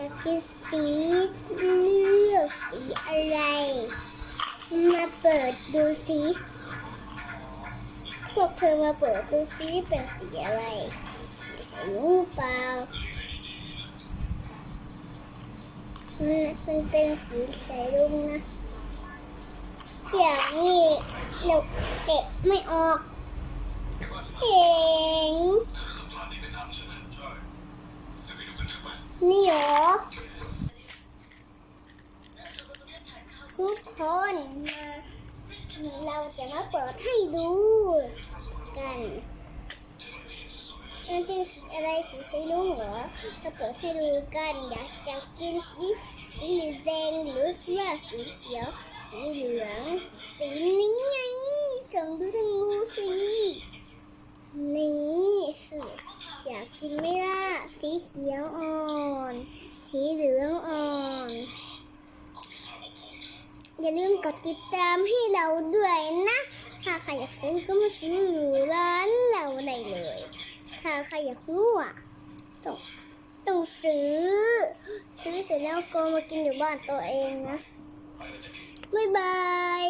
จะกินสีเลือกสีอะไร มาเปิดดูสิพวกเธอมาเปิดดูสิเป็นสีอะไร สีใส่ลูกเปล่ามันมันเป็นสีใส่ลูกนะอย่างนี้เราเตะไม่ออกเห็งนี่หรอ ทุก คนมาเราจะมาเปิดให้ดูกันมันเป็นสีอะไรสีใช้ลุงเหรอจะเปิดให้ดูกัน อยากจะกินสีสีแดงหรือว่าสีเขียว สีเหลือง สีนี้ไงส่องดูดังงูสินี่สิอยากกินไหมล่ะสีเขียวอ่อน สีเหลืองอ่อน อย่าลืมกดติดตามให้เราด้วยนะ ถ้าใครอยากซื้อก็มาซื้ออยู่ร้านเราได้เลย ถ้าใครอยากรู้อะต้องต้องซื้อ ซื้อเสร็จแล้วก็มากินอยู่บ้านตัวเองนะบ๊ายบาย